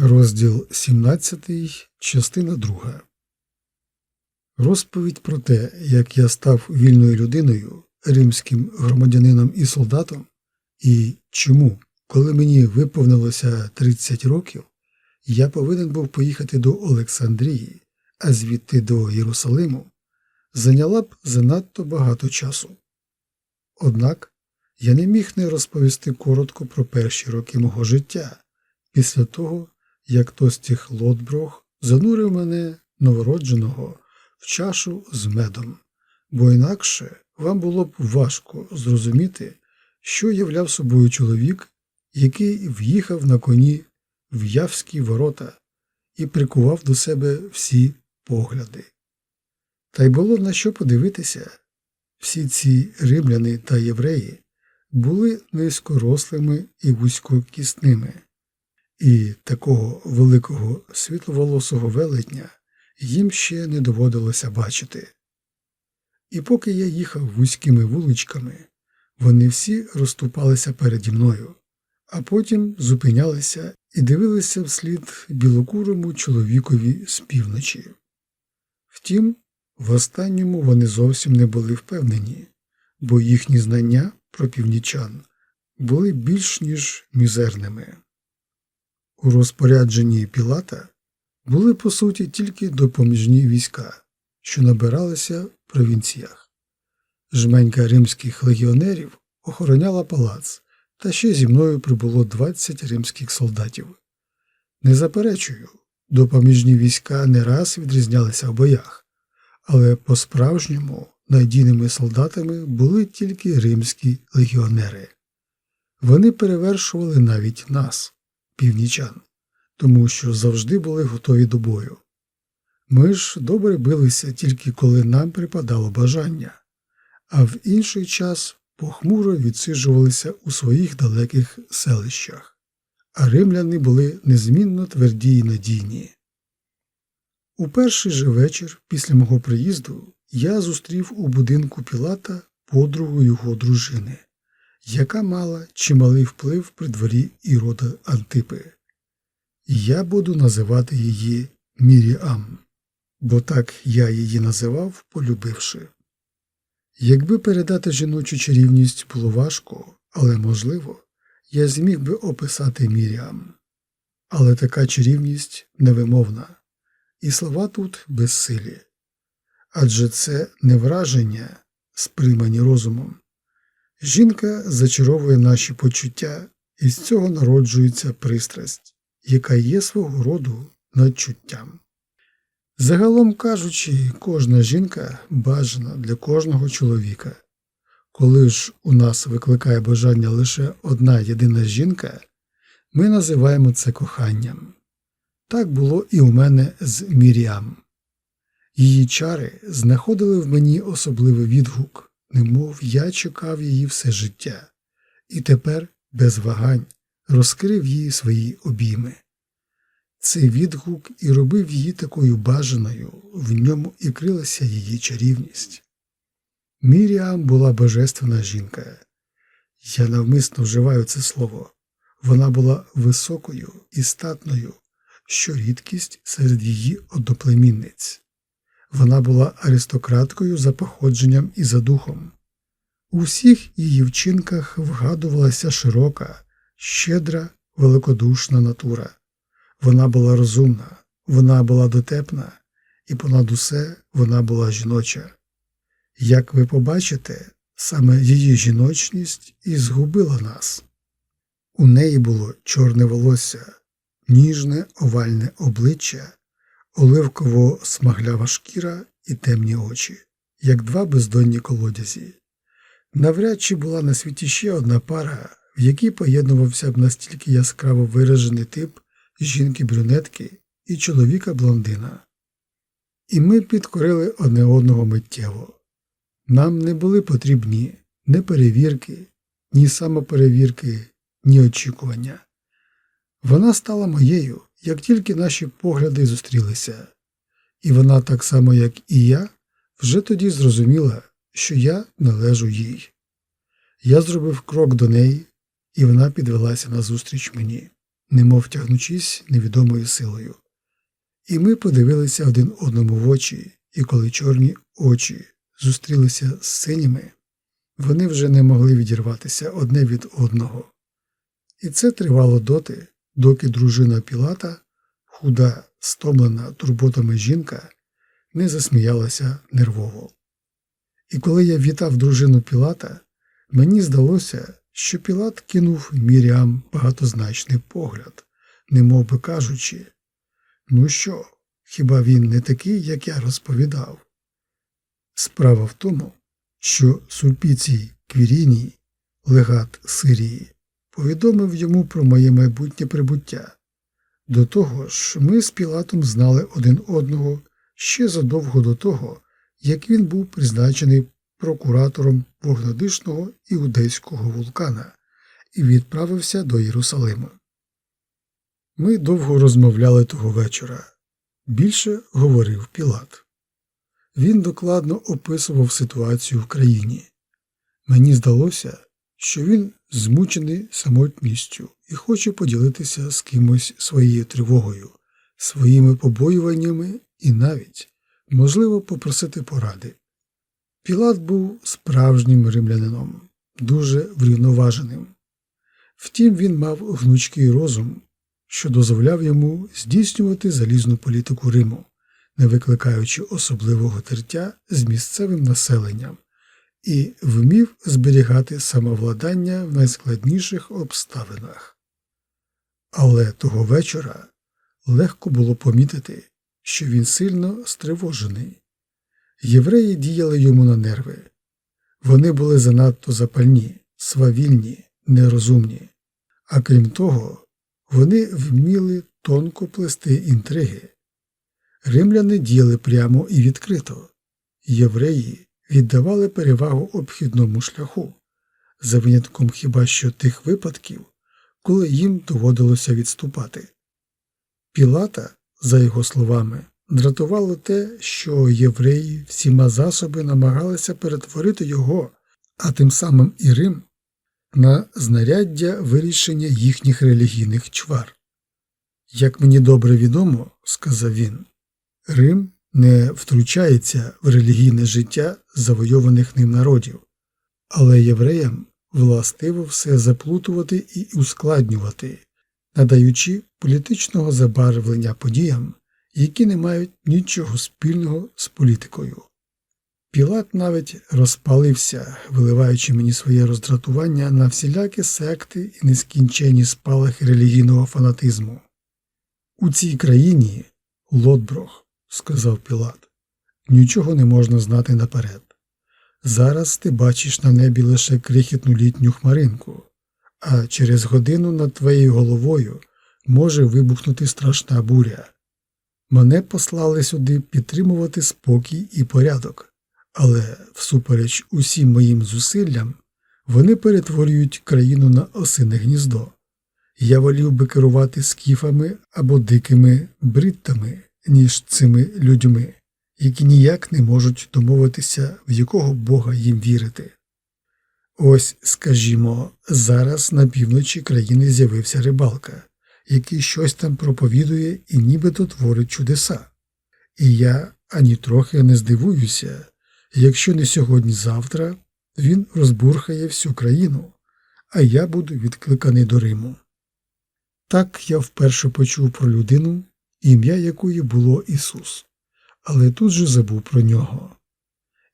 Розділ 17, частина 2. Розповідь про те, як я став вільною людиною, римським громадянином і солдатом, і чому, коли мені виповнилося 30 років, я повинен був поїхати до Олександрії, а звідти до Єрусалиму, зайняла б занадто багато часу. Однак я не міг не розповісти коротко про перші роки мого життя після того, як Тостіх Лотброх занурив мене новородженого в чашу з медом, бо інакше вам було б важко зрозуміти, що являв собою чоловік, який в'їхав на коні в явські ворота і прикував до себе всі погляди. Та й було на що подивитися. Всі ці римляни та євреї були низькорослими і вузькокісними, і такого великого світловолосого велетня їм ще не доводилося бачити. І поки я їхав вузькими вуличками, вони всі розступалися переді мною, а потім зупинялися і дивилися вслід білокурому чоловікові з півночі. Втім, в останньому вони зовсім не були впевнені, бо їхні знання про північан були більш ніж мізерними. У розпорядженні Пілата були по суті тільки допоміжні війська, що набиралися в провінціях. Жменька римських легіонерів охороняла палац, та ще зі мною прибуло 20 римських солдатів. Не заперечую, допоміжні війська не раз відрізнялися в боях, але по-справжньому надійними солдатами були тільки римські легіонери. Вони перевершували навіть нас, північан, тому що завжди були готові до бою. Ми ж добре билися тільки коли нам припадало бажання, а в інший час похмуро відсиджувалися у своїх далеких селищах, а римляни були незмінно тверді й надійні. У перший же вечір після мого приїзду я зустрів у будинку Пілата подругу його дружини, яка мала чималий вплив при дворі Ірода Антипи. Я буду називати її Міріам, бо так я її називав, полюбивши. Якби передати жіночу чарівність було важко, але можливо, я зміг би описати Міріам. Але така чарівність невимовна, і слова тут безсилі. Адже це не враження, сприймані розумом. Жінка зачаровує наші почуття, і з цього народжується пристрасть, яка є свого роду надчуттям. Загалом кажучи, кожна жінка бажана для кожного чоловіка. Коли ж у нас викликає бажання лише одна єдина жінка, ми називаємо це коханням. Так було і у мене з Міріам. Її чари знаходили в мені особливий відгук, немов я чекав її все життя, і тепер, без вагань, розкрив їй свої обійми. Цей відгук і робив її такою бажаною, в ньому і крилася її чарівність. Міріам була божественна жінка. Я навмисно вживаю це слово. Вона була високою і статною, що рідкість серед її одноплемінниць. Вона була аристократкою за походженням і за духом. У всіх її вчинках вгадувалася широка, щедра, великодушна натура. Вона була розумна, вона була дотепна, і понад усе вона була жіноча. Як ви побачите, саме її жіночність і згубила нас. У неї було чорне волосся, ніжне овальне обличчя, оливково смаглява шкіра і темні очі, як два бездонні колодязі. Навряд чи була на світі ще одна пара, в якій поєднувався б настільки яскраво виражений тип жінки-брюнетки і чоловіка-блондина. І ми підкорили одне одного миттєво. Нам не були потрібні ні перевірки, ні самоперевірки, ні очікування. Вона стала моєю, як тільки наші погляди зустрілися, і вона, так само, як і я, вже тоді зрозуміла, що я належу їй. Я зробив крок до неї, і вона підвелася назустріч мені. немов тягнучись невідомою силою. І ми подивилися один одному в очі, і коли чорні очі зустрілися з синіми, вони вже не могли відірватися одне від одного. І це тривало доти, доки дружина Пілата, худа, стомлена турботами жінка, не засміялася нервово. І коли я вітав дружину Пілата, мені здалося, що Пілат кинув Міріам багатозначний погляд, немов би кажучи Ну що, хіба він не такий, як я розповідав? Справа в тому, що Сульпіцій Квіріній, легат Сирії, повідомив йому про моє майбутнє прибуття. До того ж, ми з Пілатом знали один одного ще задовго до того, як він був призначений прокуратором вогнодишного іудейського вулкана і відправився до Єрусалиму. Ми довго розмовляли того вечора. Більше говорив Пілат. Він докладно описував ситуацію в країні. Мені здалося, що він змучений самотністю і хоче поділитися з кимось своєю тривогою, своїми побоюваннями і навіть, можливо, попросити поради. Пілат був справжнім римлянином, дуже врівноваженим. Втім, він мав гнучкий розум, що дозволяв йому здійснювати залізну політику Риму, не викликаючи особливого тертя з місцевим населенням, і вмів зберігати самовладання в найскладніших обставинах. Але того вечора легко було помітити, що він сильно стривожений. Євреї діяли йому на нерви. Вони були занадто запальні, свавільні, нерозумні, а крім того, вони вміли тонко плести інтриги. Римляни діяли прямо і відкрито, євреї віддавали перевагу обхідному шляху, за винятком хіба що тих випадків, коли їм доводилося відступати. Пілата, за його словами, дратувало те, що євреї всіма засоби намагалися перетворити його, а тим самим і Рим, на знаряддя вирішення їхніх релігійних чвар. Як мені добре відомо, сказав він, Рим не втручається в релігійне життя завойованих ним народів, але євреям властиво все заплутувати і ускладнювати, надаючи політичного забарвлення подіям, які не мають нічого спільного з політикою. Пілат навіть розпалився, виливаючи мені своє роздратування на всілякі секти і нескінченні спалахи релігійного фанатизму. У цій країні, Лотброх, сказав Пілат, нічого не можна знати наперед. Зараз ти бачиш на небі лише крихітну літню хмаринку, а через годину над твоєю головою може вибухнути страшна буря. Мене послали сюди підтримувати спокій і порядок, але, всупереч усім моїм зусиллям, вони перетворюють країну на осине гніздо. Я волів би керувати скіфами або дикими бриттами, ніж цими людьми, які ніяк не можуть домовитися, в якого бога їм вірити. Ось, скажімо, зараз на півночі країни з'явився рибалка, який щось там проповідує і нібито творить чудеса. І я ані трохи не здивуюся, якщо не сьогодні-завтра він розбурхає всю країну, а я буду відкликаний до Риму. Так я вперше почув про людину, ім'я якої було Ісус, але тут же забув про нього.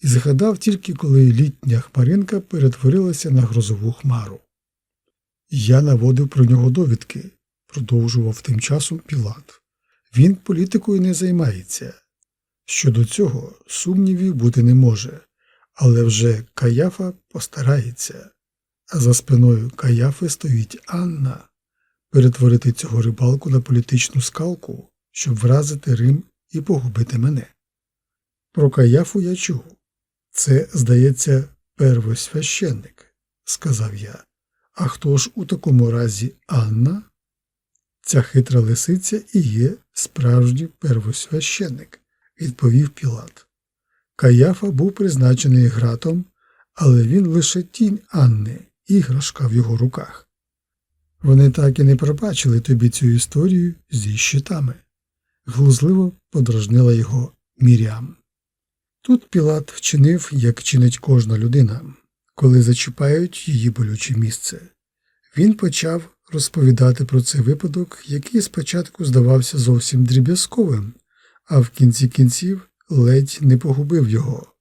І згадав тільки, коли літня хмаринка перетворилася на грозову хмару. Я наводив про нього довідки, продовжував тим часом Пілат. Він політикою не займається. Щодо цього сумнівів бути не може, але вже Каяфа постарається, а за спиною Каяфи стоїть Анна перетворити цього рибалку на політичну скалку, щоб вразити Рим і погубити мене. Про Каяфу я чув. Це, здається, первосвященник, сказав я. А хто ж у такому разі Анна? Ця хитра лисиця і є справжній первосвященник, відповів Пілат. Каяфа був призначений гратом, але він лише тінь Анни, іграшка в його руках. Вони так і не пробачили тобі цю історію зі щитами, глузливо подражнила його Мірям. Тут Пілат вчинив, як чинить кожна людина, коли зачіпають її болюче місце. Він почав розповідати про цей випадок, який спочатку здавався зовсім дріб'язковим, а в кінці кінців ледь не погубив його.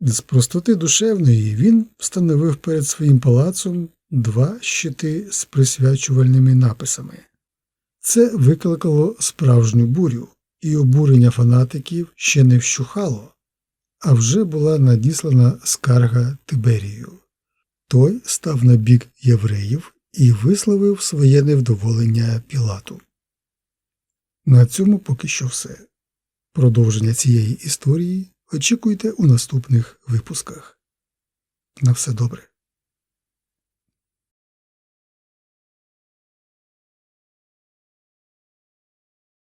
З простоти душевної він встановив перед своїм палацом два щити з присвячувальними написами. Це викликало справжню бурю, і обурення фанатиків ще не вщухало, а вже була надіслана скарга Тиберію. Той став на бік євреїв і висловив своє невдоволення Пілату. На цьому поки що все. Продовження цієї історії очікуйте у наступних випусках. На все добре.